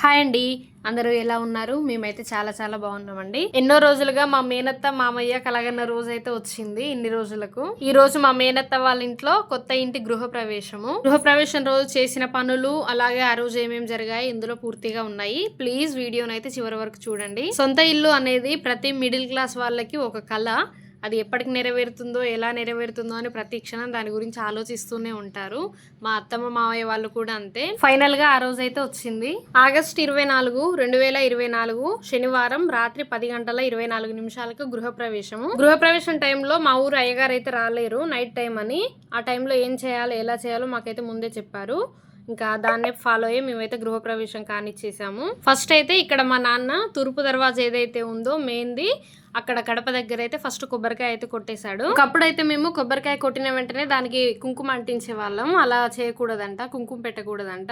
Hi అండి. అందరూ ఎలా ఉన్నారు? మేమైతే చాలా చాలా బాగున్నామండి. ఎన్నో రోజులుగా మా మేనత్త మామయ్య కలగన్న రోజు అయితే వచ్చింది ఇన్ని రోజులకు. ఈ రోజు మా మేనత్త వాళ్ళ ఇంట్లో కొత్త ఇంటి గృహ ప్రవేశము గృహ ప్రవేశం రోజు చేసిన పనులు అలాగే ఆ రోజు ఏమేమి జరిగాయి ఇందులో పూర్తిగా ఉన్నాయి. ప్లీజ్ వీడియోనైతే చివరి వరకు చూడండి. సొంత ఇల్లు అనేది ప్రతి మిడిల్ క్లాస్ వాళ్ళకి ఒక కళ. అది ఎప్పటికి నెరవేరుతుందో ఎలా నెరవేరుతుందో అని ప్రతి క్షణం దాని గురించి ఆలోచిస్తూనే ఉంటారు. మా అత్తమ్మ మావయ్య వాళ్ళు కూడా అంతే. ఫైనల్గా ఆ రోజు అయితే వచ్చింది. ఆగస్ట్ ఇరవై నాలుగు రెండు వేల ఇరవై నాలుగు శనివారం రాత్రి పది గంటల ఇరవై నాలుగు నిమిషాలకు గృహప్రవేశము. గృహప్రవేశం టైంలో మా ఊరు అయ్యగారు అయితే రాలేరు నైట్ టైం అని. ఆ టైంలో ఏం చేయాలో ఎలా చేయాలో మాకైతే ముందే చెప్పారు. ఇంకా దాన్నే ఫాలో అయ్యి మేమైతే గృహప్రవేశం కానిచ్చేసాము. ఫస్ట్ అయితే ఇక్కడ మా నాన్న తూర్పు దర్వాజా ఏదైతే ఉందో మెయిన్ది అక్కడ కడప దగ్గర అయితే ఫస్ట్ కొబ్బరికాయ అయితే కొట్టేశాడు. ఒకప్పుడు అయితే మేము కొబ్బరికాయ కొట్టిన వెంటనే దానికి కుంకుమ అంటించే వాళ్ళం. అలా చేయకూడదంట కుంకుమ పెట్టకూడదంట.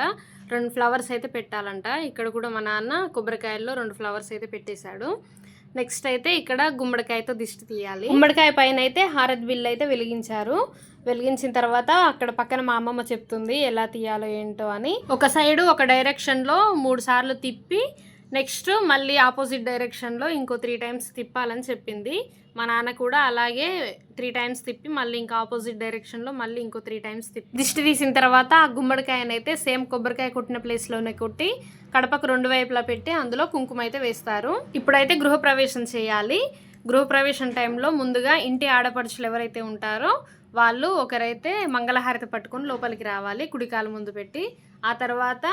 రెండు ఫ్లవర్స్ అయితే పెట్టాలంట. ఇక్కడ కూడా మా నాన్న కొబ్బరికాయల్లో రెండు ఫ్లవర్స్ అయితే పెట్టేశాడు. నెక్స్ట్ అయితే ఇక్కడ గుమ్మడికాయతో దిష్టి తీయాలి. గుమ్మడికాయ పైన అయితే హారత్ బిల్ అయితే వెలిగించారు. వెలిగించిన తర్వాత అక్కడ పక్కన మా అమ్మమ్మ చెప్తుంది ఎలా తీయాలో ఏంటో అని. ఒక సైడు ఒక డైరెక్షన్లో మూడు సార్లు తిప్పి నెక్స్ట్ మళ్ళీ ఆపోజిట్ డైరెక్షన్లో ఇంకో త్రీ టైమ్స్ తిప్పాలని చెప్పింది. మా నాన్న కూడా అలాగే త్రీ టైమ్స్ తిప్పి మళ్ళీ ఇంకా ఆపోజిట్ డైరెక్షన్లో మళ్ళీ ఇంకో త్రీ టైమ్స్ తిప్పి. దిష్టి తీసిన తర్వాత ఆ గుమ్మడికాయనైతే సేమ్ కొబ్బరికాయ కొట్టిన ప్లేస్లోనే కొట్టి కడపకు రెండు వైపులా పెట్టి అందులో కుంకుమ అయితే వేస్తారు. ఇప్పుడైతే గృహప్రవేశం చేయాలి. గృహప్రవేశం టైంలో ముందుగా ఇంటి ఆడపడుచులు ఎవరైతే ఉంటారో వాళ్ళు ఒకరైతే మంగళహారతి పట్టుకొని లోపలికి రావాలి కుడికాలు ముందు పెట్టి. ఆ తర్వాత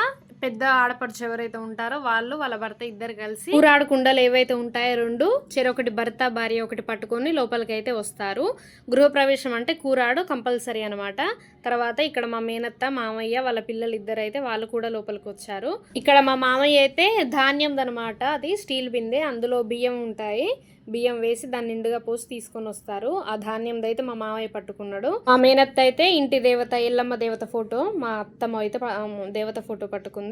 పెద్ద ఆడపడుచు ఎవరైతే ఉంటారో వాళ్ళు వాళ్ళ భర్త ఇద్దరు కలిసి కూరాడు కుండలు ఏవైతే ఉంటాయో రెండు చెరొకటి భర్త భార్య ఒకటి పట్టుకొని లోపలికి అయితే వస్తారు. గృహప్రవేశం అంటే కూరాడు కంపల్సరీ అనమాట తర్వాత ఇక్కడ మా మేనత్త మామయ్య వాళ్ళ పిల్లలు ఇద్దరు అయితే వాళ్ళు కూడా లోపలికి వచ్చారు. ఇక్కడ మా మామయ్య అయితే ధాన్యం అనమాట అది స్టీల్ బిందె అందులో బియ్యం ఉంటాయి. బియ్యం వేసి దాన్ని నిండుగా పోసి తీసుకొని వస్తారు. ఆ ధాన్యం అయితే మా మామయ్య పట్టుకున్నాడు. మా మేనత్త అయితే ఇంటి దేవత ఎల్లమ్మ దేవత ఫోటో మా అత్తమ్మ అయితే దేవత ఫోటో పట్టుకుంది.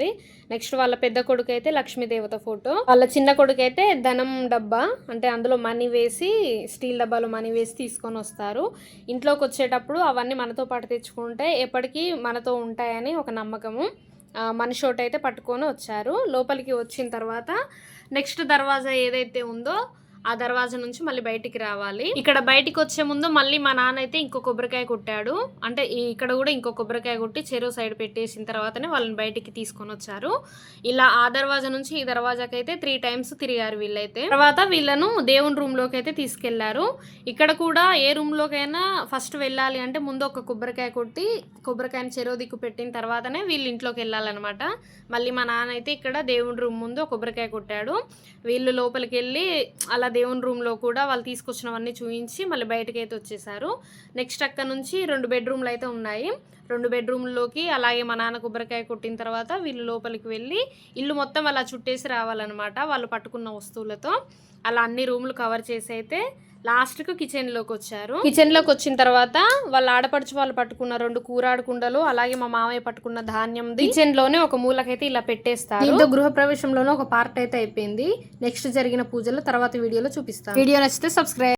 నెక్స్ట్ వాళ్ళ పెద్ద కొడుకు అయితే లక్ష్మీదేవత ఫోటో. వాళ్ళ చిన్న కొడుకు అయితే ధనం డబ్బా. అంటే అందులో మనీ వేసి స్టీల్ డబ్బాలో మనీ వేసి తీసుకొని వస్తారు. ఇంట్లోకి వచ్చేటప్పుడు అవన్నీ మనతో పాటు తెచ్చుకుంటే ఎప్పటికీ మనతో ఉంటాయని ఒక నమ్మకము. మనిషి ఒకటి అయితే పట్టుకొని వచ్చారు. లోపలికి వచ్చిన తర్వాత నెక్స్ట్ దర్వాజా ఏదైతే ఉందో ఆ దర్వాజా నుంచి మళ్ళీ బయటికి రావాలి. ఇక్కడ బయటికి వచ్చే ముందు మళ్ళీ మా నాన్న అయితే ఇంకో కొబ్బరికాయ కొట్టాడు. అంటే ఇక్కడ కూడా ఇంకో కొబ్బరికాయ కొట్టి చెరువు సైడ్ పెట్టేసిన తర్వాతనే వాళ్ళని బయటికి తీసుకొని వచ్చారు. ఇలా ఆ దర్వాజా నుంచి ఈ దర్వాజాకి అయితే త్రీ టైమ్స్ తిరిగారు వీళ్ళైతే. తర్వాత వీళ్ళను దేవుని రూమ్లోకి అయితే తీసుకెళ్ళారు. ఇక్కడ కూడా ఏ రూమ్ లోకైనా ఫస్ట్ వెళ్ళాలి అంటే ముందు ఒక కొబ్బరికాయ కొట్టి కొబ్బరికాయని చెరువు దిక్కు పెట్టిన తర్వాతనే వీళ్ళు ఇంట్లోకి వెళ్ళాలన్నమాట. మళ్ళీ మా నాన్న అయితే ఇక్కడ దేవుని రూమ్ ముందు కొబ్బరికాయ కొట్టాడు. వీళ్ళు లోపలికి వెళ్ళి అలా దేవుని రూమ్లో కూడా వాళ్ళు తీసుకొచ్చినవన్నీ చూపించి మళ్ళీ బయటకి అయితే వచ్చేసారు. నెక్స్ట్ అక్కడ నుంచి రెండు బెడ్రూమ్లు అయితే ఉన్నాయి. రెండు బెడ్రూమ్లోకి అలాగే మా నాన్న కొబ్బరికాయ కొట్టిన తర్వాత వీళ్ళు లోపలికి వెళ్ళి ఇల్లు మొత్తం అలా చుట్టేసి రావాలన్నమాట వాళ్ళు పట్టుకున్న వస్తువులతో. అలా అన్ని రూమ్లు కవర్ చేసి అయితే లాస్ట్కు కిచెన్లోకి వచ్చారు కిచెన్లోకి వచ్చిన తర్వాత వాళ్ళ ఆడపడుచు వాళ్ళు పట్టుకున్న రెండు కూరాడు కుండలు అలాగే మా మామయ్య పట్టుకున్న ధాన్యం కిచెన్లోనే ఒక మూలకైతే ఇలా పెట్టేస్తారు. దీంతో గృహ ప్రవేశంలోనే ఒక పార్ట్ అయితే అయిపోయింది. నెక్స్ట్ జరిగిన పూజలు తర్వాత వీడియోలో చూపిస్తాను. వీడియో నచ్చితే సబ్స్క్రైబ్